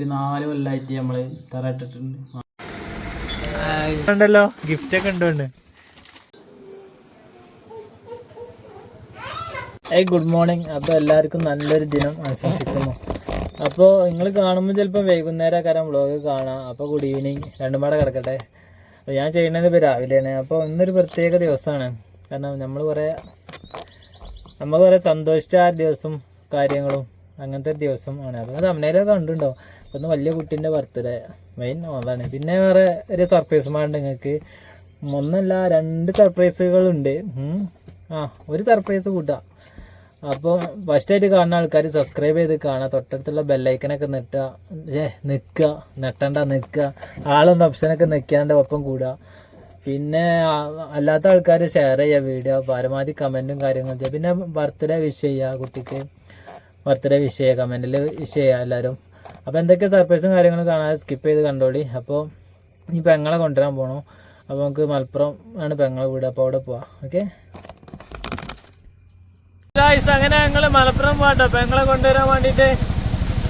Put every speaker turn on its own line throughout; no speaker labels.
കയറ്റി നാല് കൊല്ലമായിട്ട് നമ്മൾ തറ ഇട്ടിട്ടുണ്ട്
ഉണ്ടല്ലോ ഗിഫ്റ്റ് ഒക്കെ ഉണ്ട്
ഏയ് ഗുഡ് മോർണിംഗ് അപ്പോൾ എല്ലാവർക്കും നല്ലൊരു ദിനം ആശംസിക്കുന്നു. അപ്പോൾ നിങ്ങൾ കാണുമ്പോൾ ചിലപ്പോൾ വൈകുന്നേരം കാരം വ്ളോഗ് കാണാം. അപ്പോൾ ഗുഡ് ഈവനിങ് രണ്ടും പാടെ കിടക്കട്ടെ. അപ്പോൾ ഞാൻ ചെയ്യുന്നത് ഇപ്പോൾ രാവിലെയാണ്. അപ്പോൾ ഇന്നൊരു പ്രത്യേക ദിവസമാണ്. കാരണം നമ്മൾ കുറേ നമ്മൾ കുറേ സന്തോഷിച്ച ആ ദിവസം കാര്യങ്ങളും അങ്ങനത്തെ ദിവസം ആണ്. അത് തമിഴിലൊക്കെ കണ്ടുണ്ടോ ഇന്ന് വലിയ കുട്ടീന്റെ ബർത്ത്ഡേ മെയിൻ അതാണ് പിന്നെ വേറെ ഒരു സർപ്രൈസ് മാണ്ട് നിങ്ങൾക്ക് ഒന്നല്ല രണ്ട് സർപ്രൈസുകളുണ്ട്. ആ ഒരു സർപ്രൈസ് കൂട്ടാം. അപ്പോൾ ഫസ്റ്റ് ആയിട്ട് കാണുന്ന ആൾക്കാർ സബ്സ്ക്രൈബ് ചെയ്ത് കാണുക തൊട്ടടുത്തുള്ള ബെല്ലൈക്കനൊക്കെ നെട്ടുക നിൽക്കുക നെട്ടണ്ട നിൽക്കുക ആളൊന്ന് ഓപ്ഷനൊക്കെ നിൽക്കാണ്ട് ഒപ്പം കൂടുക പിന്നെ അല്ലാത്ത ആൾക്കാർ ഷെയർ ചെയ്യുക വീഡിയോ പരമാവധി കമന്റും കാര്യങ്ങളും ചെയ്യുക പിന്നെ ബർത്ത്ഡേ വിഷ് ചെയ്യുക കുട്ടിക്ക്. ബർത്ത്ഡേ വിഷ് ചെയ്യുക കമന്റിൽ വിഷ് ചെയ്യുക എല്ലാവരും അപ്പോൾ എന്തൊക്കെ സർപ്രൈസും കാര്യങ്ങളും കാണാതെ സ്കിപ്പ് ചെയ്ത് കണ്ടോളി. അപ്പോൾ ഇനി പെങ്ങളെ കൊണ്ടുവരാൻ പോകണം അപ്പോൾ നമുക്ക് മലപ്പുറം ആണ് പെങ്ങളെ വീട്. അപ്പോൾ അവിടെ പോവാം. ഓക്കെ അങ്ങനെ ഞങ്ങൾ മലപ്പുറം പോകട്ടോ പെങ്ങളെ കൊണ്ടുവരാൻ വേണ്ടിയിട്ട്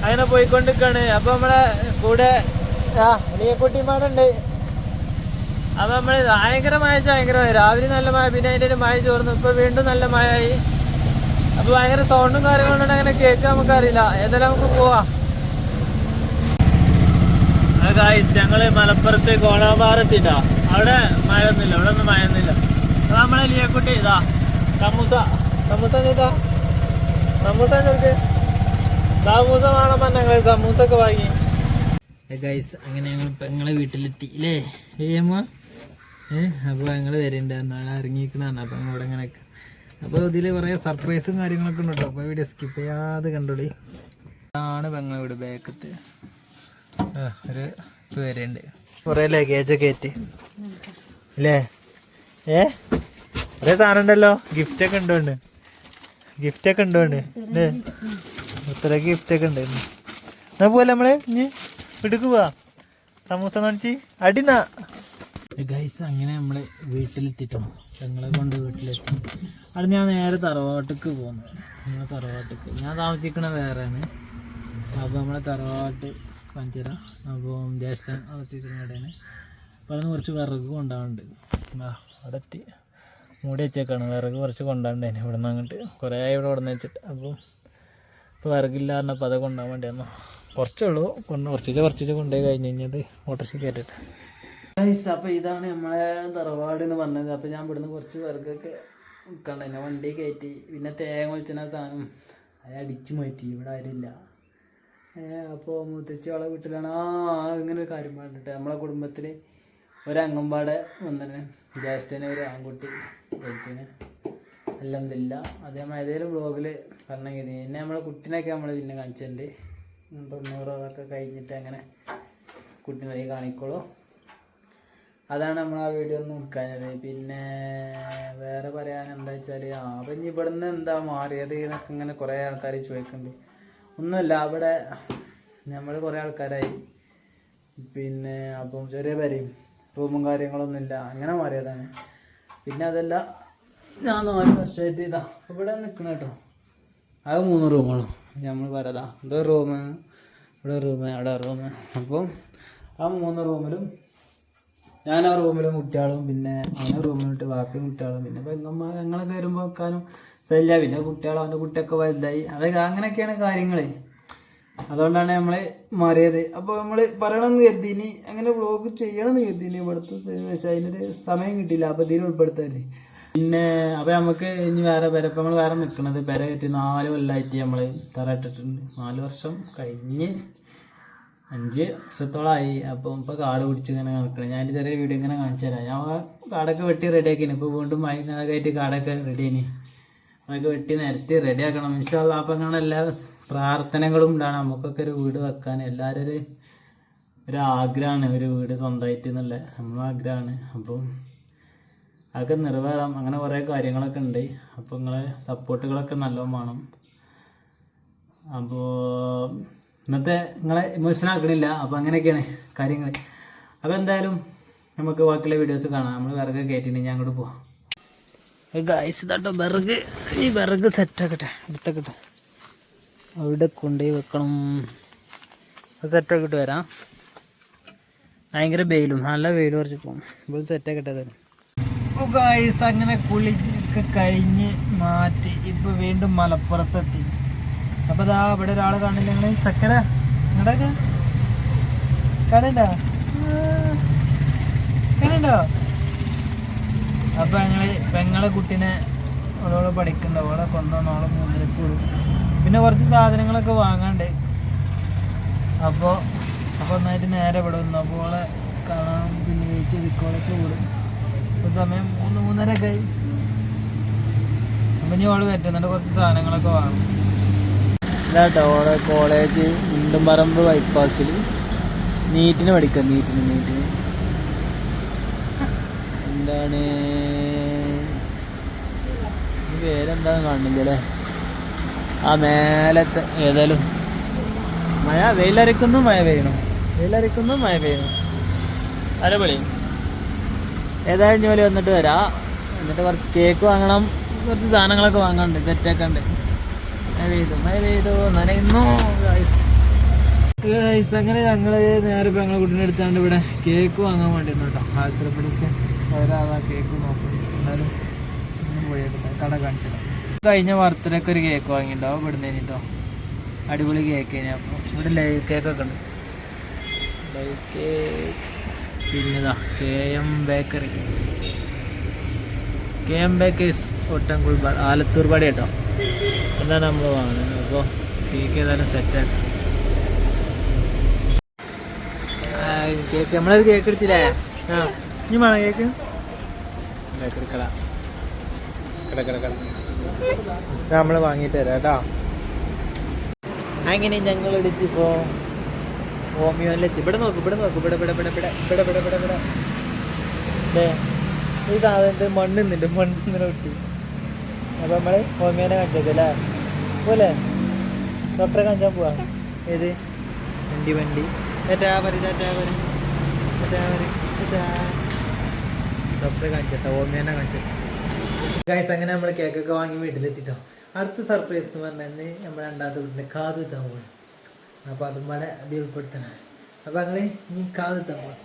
അങ്ങനെ പോയിക്കൊണ്ടിരിക്കാണ്. അപ്പോൾ നമ്മളെ കൂടെ ആ വലിയ കുട്ടിമാരുണ്ട് അപ്പൊ നമ്മൾ ഭയങ്കര മഴ ഭയങ്കര മഴ. രാവിലെ നല്ല മഴ പിന്നെ അതിന്റെ ഒരു മഴ ചോർന്നു. ഇപ്പൊ വീണ്ടും നല്ല മഴയായി. അപ്പൊ ഭയങ്കര സൗണ്ടും കാര്യങ്ങളും അങ്ങനെ കേൾക്കാൻ നമുക്കറിയില്ല. ഏതായാലും നമുക്ക് പോവാം. ഗായ്സ് ഞങ്ങൾ മലപ്പുറത്ത് കോണാമ്പാറത്തിട്ടാ അവിടെ മഴ ഒന്നുമില്ല അവിടെ ഒന്നും മഴ ഒന്നുമില്ല നമ്മളെ ലിയക്കുട്ടി ഇതാ സമൂസ. സമൂസ എന്താ? സമൂസ സമൂസ വേണം ഞങ്ങൾ സമൂസ ഒക്കെ വാങ്ങി. ഗൈസ് അങ്ങനെ ഞങ്ങൾ ഞങ്ങളെ വീട്ടിലെത്തി അല്ലേ ഏമ്മ ഏ അപ്പോൾ ഞങ്ങൾ വരുന്നുണ്ട് നാളെ ഇറങ്ങിയിരിക്കുന്നതാണ് അപ്പം ഞങ്ങൾ ഇവിടെ ഇങ്ങനെ അപ്പോൾ ഇതിൽ കുറേ സർപ്രൈസും കാര്യങ്ങളൊക്കെ ഉണ്ട് കേട്ടോ അപ്പോൾ വീഡിയോ സ്കിപ്പ് ചെയ്യാതെ കണ്ടോളി. ആണ് പെങ്ങളെ വീട് ബാക്കത്ത് ഒരു പേരുണ്ട്. കുറേ ലഗേജൊക്കെ ഏറ്റ് അല്ലേ? ഏ? കുറേ സാധനം ഉണ്ടല്ലോ. ഗിഫ്റ്റൊക്കെ ഉണ്ടോണ്ട് ഗിഫ്റ്റൊക്കെ ഉണ്ടോണ്ട് അല്ലേ? ഗിഫ്റ്റ് ഗിഫ്റ്റൊക്കെ ഉണ്ട് എന്നാ പോലെ നമ്മൾ? ഇനി വീട്ടിക്ക് പോവാ. സമൂസ കാണിച്ച് അടിന്നാ ഗൈസ് അങ്ങനെ നമ്മൾ വീട്ടിലെത്തിട്ടോ. ഞങ്ങളെ കൊണ്ട് വീട്ടിലെത്തി. അവിടെ ഞാൻ നേരെ തറവാട്ടിക്ക് പോകുന്നു നമ്മളെ തറവാട്ടിക്ക്. ഞാൻ താമസിക്കണ വേറെയാണ്. അപ്പോൾ നമ്മളെ തറവാട്ട് കാണിച്ചുതരാം. അപ്പോൾ ജ്യേഷ്ഠൻ ഇവിടെയാണ് അപ്പോൾ അവിടെ കുറച്ച് വിറക് കൊണ്ടാവുന്നുണ്ട് ആ അവിടെ എത്തി മൂടി വെച്ചേക്കാണ്. വിറക് കുറച്ച് കൊണ്ടാണ്ടേനെ ഇവിടെ നിന്ന് അങ്ങോട്ട് കുറേ ഇവിടെ ഇവിടെ വെച്ചിട്ട് അപ്പോൾ ഇപ്പോൾ വിറകില്ല പറഞ്ഞപ്പോൾ അത് കൊണ്ടുപോകാൻ വേണ്ടിയാണ് കുറച്ചേ ഉള്ളൂ. കൊണ്ട് കുറച്ചിട്ട് കുറച്ചിട്ട് കൊണ്ടുപോയി കഴിഞ്ഞ് കഴിഞ്ഞത് ഓട്ടോറിക്ഷ കയറ്റിട്ട് അപ്പോൾ ഇതാണ് നമ്മളെ തറവാട് എന്ന് പറഞ്ഞത്. അപ്പോൾ ഞാൻ ഇവിടുന്ന് കുറച്ച് വിറകൊക്കെ കണ്ടെന്നെ വണ്ടി കയറ്റി. പിന്നെ തേങ്ങ വിളിച്ചിന സാധനം. അത് അടിച്ചു മാറ്റി. ഇവിടെ ആരുമില്ല. അപ്പോൾ മുത്തച്ഛി അവളെ വീട്ടിലാണ്. ആ ഇങ്ങനെ ഒരു കാര്യം പറഞ്ഞിട്ട് നമ്മളെ കുടുംബത്തിൽ ഒരംഗമ്പാടെ വന്നിന്. ജ്യേഷ്ഠന് ഒരു ആൺകുട്ടി എല്ലാം അല്ലെന്നില്ല അതേമാതിരി ഏതെങ്കിലും ബ്ലോഗിൽ പറഞ്ഞെങ്കിൽ പിന്നെ നമ്മളെ കുട്ടീനെയൊക്കെ നമ്മൾ പിന്നെ കാണിച്ചിട്ടുണ്ട്. തൊണ്ണൂറ് തൊണ്ണൂറൊക്കെ കഴിഞ്ഞിട്ട് അങ്ങനെ കുട്ടീനെ കാണിക്കോളൂ അതാണ് നമ്മൾ ആ വീഡിയോ ഒന്നും പിന്നെ വേറെ പറയാൻ എന്താ വെച്ചാൽ ആ ഇനി ഇവിടുന്ന് എന്താ മാറിയത് എന്നൊക്കെ ഇങ്ങനെ കുറേ ആൾക്കാർ ചോദിക്കുന്നുണ്ട് ഒന്നുമില്ല അവിടെ നമ്മൾ കുറേ ആൾക്കാരായി. പിന്നെ അപ്പം ചെറിയ പേരെയും റൂമും കാര്യങ്ങളൊന്നുമില്ല. അങ്ങനെ മാറിയതാണ്. പിന്നെ അതല്ല ഞാൻ നാല് വർഷമായിട്ട് ഇതാ ഇവിടെ നിൽക്കണം കേട്ടോ. അത് മൂന്ന് റൂമുള്ളൂ നമ്മൾ പറയതാ ഇത് റൂം ഇവിടെ റൂം അവിടെ റൂം അപ്പം ആ മൂന്ന് റൂമിലും ഞാൻ ആ റൂമിലും കുട്ടികളും പിന്നെ അവനെ റൂമിലിട്ട് ബാക്കിയും കുട്ടികളും പിന്നെ പെങ്ങന്മാർ ഞങ്ങളൊക്കെ വരുമ്പോൾ വെക്കാനും ശല്യ പിന്നെ കുട്ടികൾ അവന്റെ കുട്ടിയൊക്കെ വലുതായി. അതൊക്കെ അങ്ങനെയൊക്കെയാണ് കാര്യങ്ങൾ അതുകൊണ്ടാണ് നമ്മൾ മാറിയത്. അപ്പോൾ നമ്മൾ പറയണമെന്ന് കരുതിനി. അങ്ങനെ വ്ളോഗ് ചെയ്യണമെന്ന് കരുതിനി. ഇവിടുത്തെ പക്ഷേ അതിനൊരു സമയം കിട്ടിയില്ല. അപ്പോൾ ഇതിൽ ഉൾപ്പെടുത്തല്ലേ പിന്നെ അപ്പോൾ നമുക്ക് ഇനി വേറെ പെര ഇപ്പം നമ്മൾ വേറെ നിൽക്കണത് പെര കയറ്റി നാല് കൊല്ലമായിട്ട് നമ്മൾ തറ ഇട്ടിട്ടുണ്ട് നാല് വർഷം കഴിഞ്ഞ് അഞ്ച് വർഷത്തോളമായി അപ്പം ഇപ്പോൾ കാട് പിടിച്ച് ഇങ്ങനെ നടക്കണം. ഞാൻ ചെറിയ വീഡിയോ ഇങ്ങനെ കാണിച്ചു തരാം. ഞാൻ കാടൊക്കെ വെട്ടി റെഡിയാക്കിന് ഇപ്പോൾ വീണ്ടും മഴക്കായിട്ട് കാടൊക്കെ റെഡി അതൊക്കെ വെട്ടി നിരത്തി റെഡി ആക്കണം. ഇൻഷാല്ല അപ്പം അങ്ങനെ എല്ലാ പ്രാർത്ഥനകളും ഉണ്ടാണ് നമുക്കൊക്കെ ഒരു വീട് വെക്കാൻ എല്ലാവരും ഒരു ഒരു ആഗ്രഹമാണ്. ഒരു വീട് സ്വന്തമായിട്ട് എന്നുള്ള നമ്മളെ ആഗ്രഹമാണ്. അപ്പം അതൊക്കെ നിറവേറാം. അങ്ങനെ കുറേ കാര്യങ്ങളൊക്കെ ഉണ്ട്. അപ്പോൾ നിങ്ങളെ സപ്പോർട്ടുകളൊക്കെ നല്ലോണം വേണം. അപ്പോൾ ഇന്നത്തെ നിങ്ങളെ ഇമോഷൻ ആക്കണില്ല. അപ്പോൾ അങ്ങനെയൊക്കെയാണ് കാര്യങ്ങൾ അപ്പോൾ എന്തായാലും നമുക്ക് ബാക്കിയുള്ള വീഡിയോസ് കാണാം. നമ്മൾ വിറകൊക്കെ കയറ്റിയിട്ടുണ്ടെങ്കിൽ ഞാൻ അങ്ങോട്ട് പോവാം. ഗായ്സ് ഇതാട്ടോ വിറക്. ഈ വിറക് സെറ്റാക്കട്ടെ എടുത്തക്കട്ടെ അവിടെ കൊണ്ടുപോയി വെക്കണം. സെറ്റൊക്കെ ഇട്ട് വരാം. ഭയങ്കര വെയിലും നല്ല വെയിൽ കുറച്ച് പോകും ഇപ്പോൾ തരും ഇപ്പോൾ ഗൈസ് അങ്ങനെ കുളിയൊക്കെ കഴിഞ്ഞ് മാറ്റി ഇപ്പോൾ വീണ്ടും മലപ്പുറത്തെത്തി. അപ്പോൾ ഇതാ ഇവിടെ ഒരാൾ കാണില്ല. നിങ്ങൾ ചക്കര? ഇങ്ങടൊക്കെ കാണണ്ടോ? കാണണ്ടോ? അപ്പൊ ഞങ്ങൾ പെങ്ങളെ കുട്ടീനെ ഓളോട് പഠിക്കണ്ട ഓളെ കൊണ്ടുവന്ന ഓളെ മൂന്നിലേക്ക് പിന്നെ കുറച്ച് സാധനങ്ങളൊക്കെ വാങ്ങാണ്ട്. അപ്പോൾ അപ്പോൾ ഒന്നായിട്ട് നേരെ ഇവിടെ വന്നു. അപ്പോൾ ഓളെ കാണാൻ പിന്നെ വെയിറ്റ് ചെയ്ത് ഇക്കോളൊക്കെ വിടും. ഇപ്പോൾ സമയം മൂന്ന് മൂന്നര ഒക്കെ ആയി. അപ്പം ഇനി ഓൾ പറ്റുന്നുണ്ട് കുറച്ച് സാധനങ്ങളൊക്കെ വാങ്ങും. ഇതാട്ടോ ഓളെ കോളേജ് മുണ്ടുംപറമ്പ് ബൈപ്പാസിൽ നീറ്റിന് പഠിക്കാം നീറ്റിന് നീറ്റിന്. എന്താണ്? പേരെന്താന്ന് കാണുന്നില്ല ആ മേലത്തെ ഏതായാലും മഴ വെയിലരക്കുന്നു മഴ പെയ്യണം? വെയിലരക്കുന്നു മഴ പെയ്യണം? അരപൊളി ഏതായാലും ജോലി വന്നിട്ട് വരാ. എന്നിട്ട് കുറച്ച് കേക്ക് വാങ്ങണം. കുറച്ച് സാധനങ്ങളൊക്കെ വാങ്ങാനുണ്ട് സെറ്റൊക്കെ ഉണ്ട്. മഴ പെയ്തു മഴ പെയ്തു നനയുന്നു അങ്ങനെ ഞങ്ങൾ നേരെ ഇപ്പം ഞങ്ങളെ കുട്ടീനെ എടുത്താണ്ട് ഇവിടെ കേക്ക് വാങ്ങാൻ വേണ്ടി കേട്ടോ. ആലത്തരപ്പടിക്ക് കേക്ക് നോക്കും. എന്നാലും കട കാണിച്ചില്ല കഴിഞ്ഞ ബർത്ത്ഡേക്ക് ഒരു കേക്ക് വാങ്ങിയിട്ടുണ്ടാവും ഇവിടുന്ന് കേട്ടോ അടിപൊളി കേക്ക് തന്നെ അപ്പോൾ ഇവിടെ ലൈവ് കേക്കൊക്കെ ഉണ്ട്. Live cake. പിന്നെതാ K M bakery. K M bakers ഒട്ടൻകുൾ Alathur പടി കേട്ടോ. എന്താണ് നമ്മൾ വാങ്ങുന്നത്. അപ്പോൾ കേക്ക് ഏതായാലും സെറ്റാണ് കേക്ക്. നമ്മളൊരു കേക്ക് എടുത്തില്ലേ? ആ. ഇനി വേണം കേക്ക്? ബേക്കറി കട കട. കട കട നമ്മൾ വാങ്ങിയിട്ട് തരാം കേട്ടോ. അങ്ങനെ ഞങ്ങൾ എടുത്തിപ്പോ ഹോമിയോയിലെത്തി. ഇവിടെ നോക്ക് ഇവിടെ നോക്ക്. ഇവിടെ ഇവിടെ ഇവിടെ ഇവിടെ ഇവിടെ ഇവിടെ ഇവിടെ ഇവിടെ. ദേ, ഈ സാധനത്തിൽ മണ്ണ് നിന്നുണ്ട് മണ്ണ് ഇങ്ങനെ വിട്ടു. അപ്പൊ നമ്മൾ ഹോമിയോനെ കാണിച്ചേക്കല്ലേ പോലെ ഡോക്ടറെ കാണിച്ചാൻ പോവാ. ഏത്? വണ്ടി വണ്ടി. പരി ടാറ്റാ പരി ടാറ്റാ പരി ടാറ്റാ. ഡോക്ടറെ കാണിച്ചേട്ടാ ഹോമിയോനെ കാണിച്ചിട്ടോ. ഗൈസ് അങ്ങനെ നമ്മൾ കേക്കൊക്കെ വാങ്ങി വീട്ടിലെത്തിട്ടോ. അടുത്ത സർപ്രൈസ് എന്ന് പറഞ്ഞാൽ നമ്മൾ രണ്ടാമത്തെ വീട്ടിന്റെ കാത് കിട്ടാൻ പോകണം അപ്പോൾ അതും കൂടെ അത് ഉൾപ്പെടുത്തണം. അപ്പോൾ ഞങ്ങൾ ഇനി കാത് കിട്ടാൻ പോകണം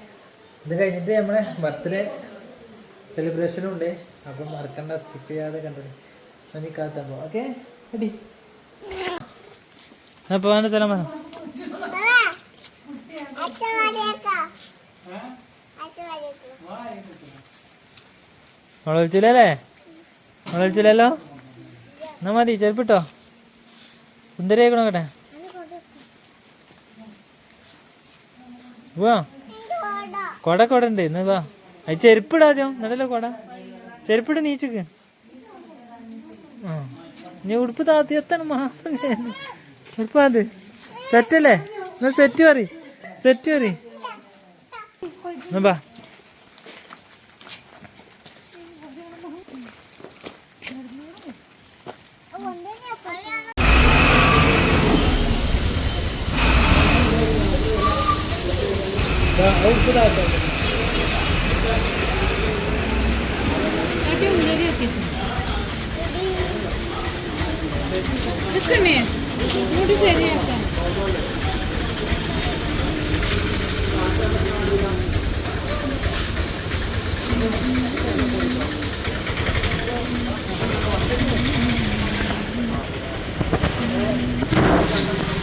ഇത് കഴിഞ്ഞിട്ട് നമ്മളെ ബർത്ത്ഡേ സെലിബ്രേഷനും ഉണ്ട്. അപ്പം മറക്കണ്ട സ്കിപ്പ് ചെയ്യാതെ കണ്ടത് ഇനി കാത് കുത്താൻ പോകാം ഓക്കെ എടി അപ്പോൾ വേണ്ട സ്ഥലം വേണം അവളെ വിളിച്ചില്ലല്ലേ അവളെ വിളിച്ചില്ലല്ലോ എന്നാ മതി ചെരുപ്പിട്ടോ. സുന്ദരിയാക്കണോ കേട്ടെ വാ. കൊട കൊട ഉണ്ട് ഇന്ന് വാ. അത് ചെരുപ്പിട ആദ്യം നടല്ലോ കൊട? ചെരുപ്പിട് നീച്ചക്ക്. ആ. നീ ഉടുപ്പ് താത്തി എത്തണം മാസം ഉടുപ്പാത് സെറ്റല്ലേ? എന്നാ സെറ്റ് പറ സെറ്റ് പറ എന്നാ Kısır mıyız? Bunu bir hediye yapsın. Thank you.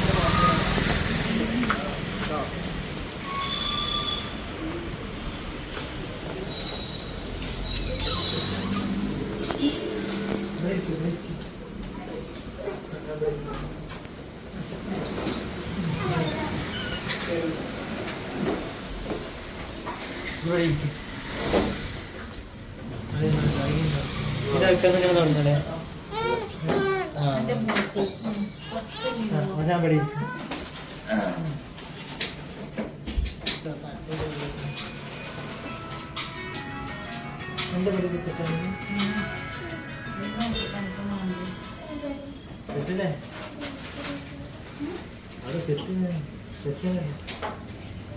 ഇതൊക്കെ അത് സെറ്റ് സെറ്റ്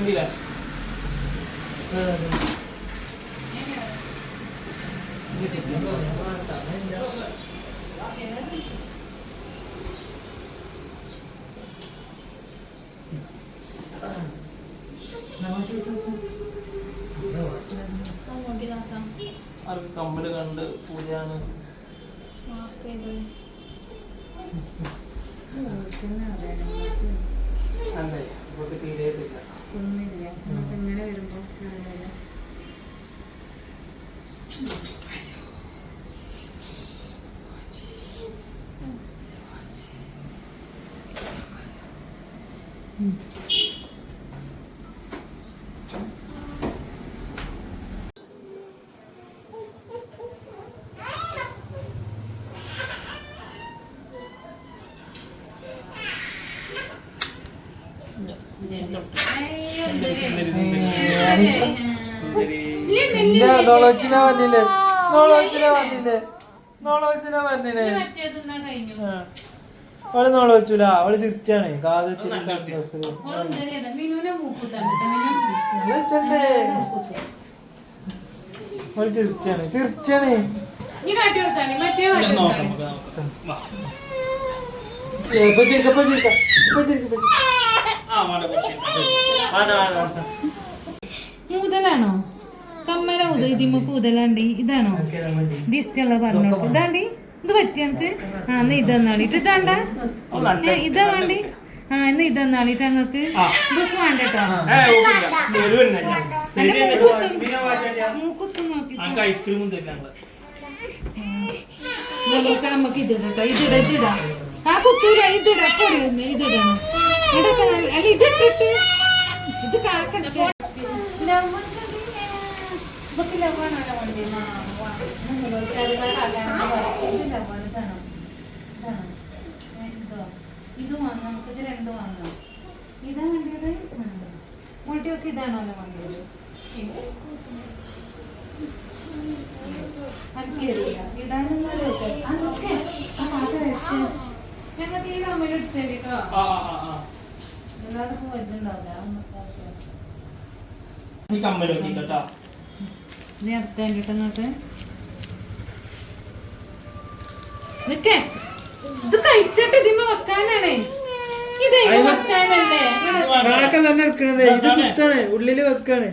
കണ്ടില്ല?
കമ്മൽ കണ്ട് പൂജയാണ്?
മാർക്ക് ചെയ്ത്
അല്ലേ ഇവർക്ക് തീരെ ഇല്ല
ഇങ്ങനെ വരുമ്പോ
ഇല്ല, നോളോച്ചിനെ വന്നില്ലേ? നോളോച്ചിനെ വന്നില്ലേ? നോളോച്ചിനെ വന്നില്ലേ
കഴിഞ്ഞു?
ആ. അവൾ നോളോച്ചൂല അവൾ ചിരിച്ചാണ്. അവൾ ചിരിച്ചാണ്. ചിരിച്ചാണ്.
മുതലാണോ കമ്മല ഉത ഇതിമ്മക്ക് ഉതലാണ്ടി ഇതാണോ? ദിസ്റ്റുള്ള. പറഞ്ഞോ ഇതാണ്ടി? ഇത് പറ്റിയ എനിക്ക് ആ എന്നാ ഇത് തന്നാളിട്ട്. ഇതാണ്ട ഇതാ വേണ്ടി? ആ എന്നാ ഇത് തന്നാളിട്ട് അങ്ങക്ക്? ബുക്ക് വേണ്ട കേട്ടോ മൂക്കുത്തും. നോക്കി. നമുക്ക് ഇതിടാം കേട്ടോ ഇതിട ഇതിടാ ആ കുത്തൂല ഇതിട ഇതിടണം അല്ല ഇതിട്ടിട്ട് ഇത് കാക്കട്ടെ. ലവൺ ഇതാണോ? ഇതാണോ? ഇതോ? ഇത് വാങ്ങാം ഇത് രണ്ടും വാങ്ങാം ഇതാ വേണ്ടത് മുട്ടിയൊക്കെ ഇതാണോ വേണ്ടത് ഞങ്ങൾക്ക് ഈ കമ്മൽ എടുത്തേ കേട്ടോ അല്ലാതെ പോയിട്ടുണ്ടാവില്ല
നീ കമ്മൽ വെച്ചിട്ടോ
നീ അടുത്ത കണ്ടിട്ട് നിങ്ങൾക്ക് നിക്കേ. ഇത് കഴിച്ചിട്ട് ഇതിമ്മ വെക്കാനാണേ. ഇത് വെക്കാനല്ലേ?
കാക്ക തന്നെ എടുക്കണത്. ഇത് കുത്താണ്. ഉള്ളിൽ വെക്കാണ്.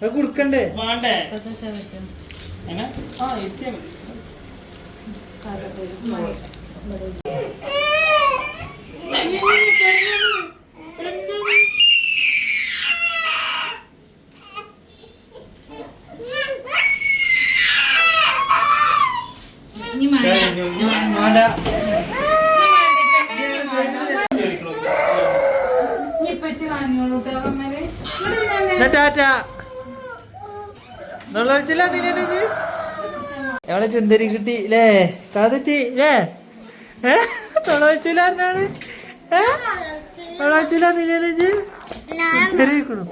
അത് കുടുക്കണ്ടേ
വേണ്ടേ? ആ ഇരുത്തിയാ മതി
ഇനി മഴ
കഴിഞ്ഞു. ഞാൻ വേണ്ട.
ഇനി ഇപ്പച്ചി വാങ്ങിയോളൂ കേട്ടോ കമ്മൽ ഇവിടെ നിന്നാണ്
എന്നാ ടാറ്റ എവിടെ ചുന്തരി കിട്ടി? ലേ കാതെത്തി ലേ എന്നാണ്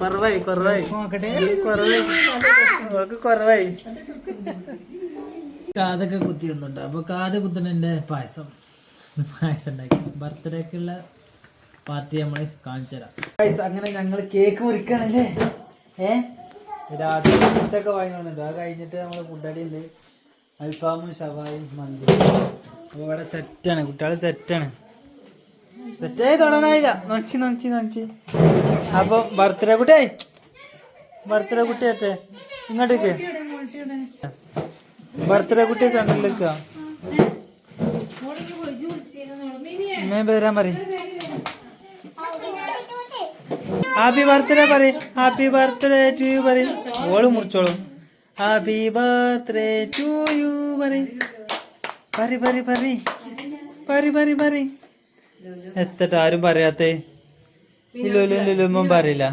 കുറവായി കുറവായി. കുറവായി. അവൾക്ക് കുറവായി. കാതൊക്കെ കുത്തി വന്നുണ്ട് അപ്പൊ കാത് കുത്തുന്നതിന്റെ പായസം. പായസം ഉണ്ടാക്കി. ബർത്ത്ഡേക്കുള്ള പാർട്ടി നമ്മൾ കാണിച്ചു തരാം. അങ്ങനെ ഞങ്ങൾ കേക്ക് മുറിക്കാണല്ലേ ഏ? രാത്രി ഫുഡൊക്കെ വാങ്ങിക്കൊണ്ടുണ്ട് അത് കഴിഞ്ഞിട്ട് നമ്മൾ ഫുഡടിയുണ്ട്. അൽഫാമും ഷവായും മന്തി അപ്പോൾ ഇവിടെ സെറ്റാണ് കുട്ടികൾ സെറ്റാണ് സെറ്റായി തൊടാനായില്ല. നൊണിച്ച് നൊണിച്ച് നൊണിച്ച് അപ്പൊ ബർത്ത്ഡേ കുട്ടിയായി ബർത്ത്ഡേ കുട്ടിയാറ്റെ ഇങ്ങോട്ടേക്ക്. ബർത്ത്ഡേ കുട്ടി സെന്ററിലേക്ക് ഞാൻ വരാൻ പറ ഹാപ്പി ബർത്ത്ഡേ പറ ഹാപ്പി ബർത്ത്ഡേ ടു യു പറ ഓൾ മുറിച്ചോളും. ഹാപ്പി ബർത്ത്ഡേ ടു യു പറ പറി പറി പറി പറി പറി പറി എത്തട്ട് ആരും പറയാത്തേ. ഇല്ലുല്ലുല്ലുമ്പം പറയില്ല.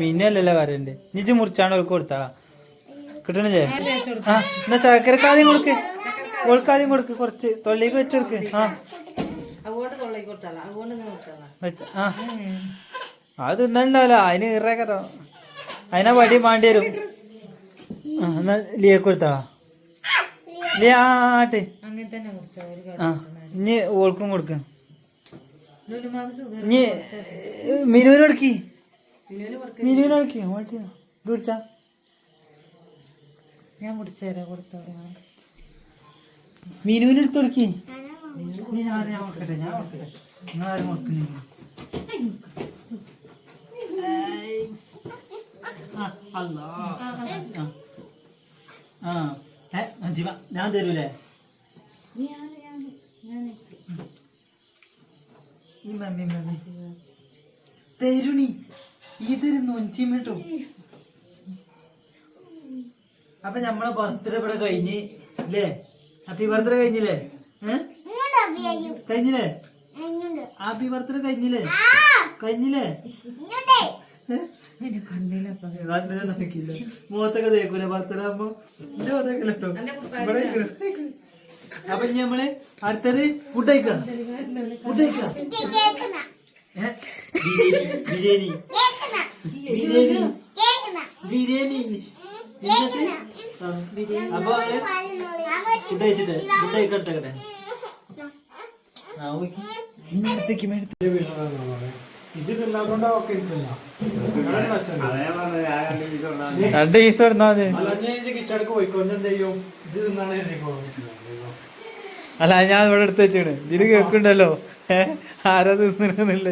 മിന്നല്ലല്ലോ പറയണ്ടേ. നിജ് മുറിച്ചാണ് ഓൾക്ക് കൊടുത്താളാ. കിട്ടണില്ലേ? ആ എന്നാ ചക്കരക്കാദ്യം കൊടുക്ക്. ഓൾക്കാദ്യം കൊടുക്ക് കുറച്ച് തൊള്ളിക്ക് വെച്ചു കൊടുക്ക്. ആ. ആ. അത് തിന്നല്ലോ അതിന് ഇറക്കട്ടോ അതിനെ വടി മാണ്ടി വരും. എന്നാ ലിയ കൊടുത്താളാ? ലിയ ആ ആട്ടെ. ആ ഇനി ഓൾക്കും കൊടുക്ക്. ഇനി മിനുവിന് കൊടുക്കി. മിനുവിന് കൊടുക്കി. ഓട്ടി ഇത് കുടിച്ചാ.
ഞാൻ കുടിച്ചേരാ കൊടുത്തോ
മിനുവിന് എടുത്ത് കൊടുക്കി. നീ ഞാൻ ഞാൻ കൊടുക്കട്ടെ ഞാൻ കൊടുക്കട്ടെ. നിങ്ങൾ ആരും കൊടുക്കുന്നില്ല. ഞാൻ തരൂലേ തരുണി ഇതൊരു നൊഞ്ചിമിട്ടോ അപ്പൊ നമ്മളെ ബർത്ത്ഡേ ഇവിടെ കഴിഞ്ഞ് അല്ലേ ഹാപ്പി ബർത്ത്ഡേ കഴിഞ്ഞില്ലേ കഴിഞ്ഞില്ലേ ഹാപ്പി ബർത്ത്ഡേ കഴിഞ്ഞില്ലേ കഴിഞ്ഞില്ലേ നോക്കിയില്ല മുഖത്തൊക്കെ തേക്കൂല ഭർത്തലാകുമ്പോ മുഖത്തൊക്കെ കേട്ടോ. ഇവിടെ. അപ്പൊ ഇനി നമ്മൾ അടുത്തത് ഫുഡ് കഴിക്കാം. ഫുഡ് കഴിക്കാം? ബിരിയാണി. ബിരിയാണി. ബിരിയാണി. അപ്പൊ ഫുഡ് കഴിച്ചിട്ട് ഫുഡ് കഴിക്കട്ടെ ആ ഓക്കെ മേടത്തേക്ക് മേടത്തേക്ക് രണ്ട് പീസ് മതി. അല്ല ഞാൻ ഇവിടെ എടുത്ത് വെച്ചാണ്. ഇതിന് കേക്കുണ്ടല്ലോ ഏ ആരാ തിന്നില്ല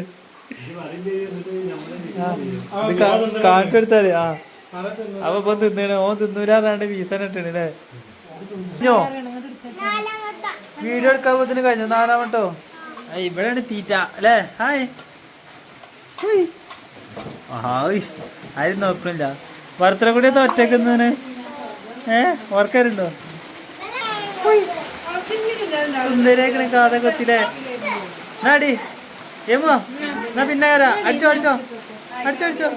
കാണിച്ചെടുത്താൽ ആ. അപ്പൊ ഇപ്പൊ തിന്നണ. ഓൻ തിന്നൂരാണ്ട് വീസന ഇട്ടണ് അല്ലേ ഇഞ്ഞോ വീഡിയോ എടുക്കാൻ പോത്തിന് കഴിഞ്ഞു? നാലാമട്ടോ ഇവിടെയാണ് തീറ്റ അല്ലേ. ഹായ്. ആരും നോക്കണില്ല. ബർത്ത്ഡേ കൂടി ഒറ്റക്കുന്നതിന് ഏ ഓർക്കാരുണ്ടോ സുന്ദരേക്കണ കാത കൊത്തിലെ. നാടി ഏമോ എന്നാ പിന്നെ അടിച്ചോ അടിച്ചോ. അടിച്ചോ അടിച്ചോ.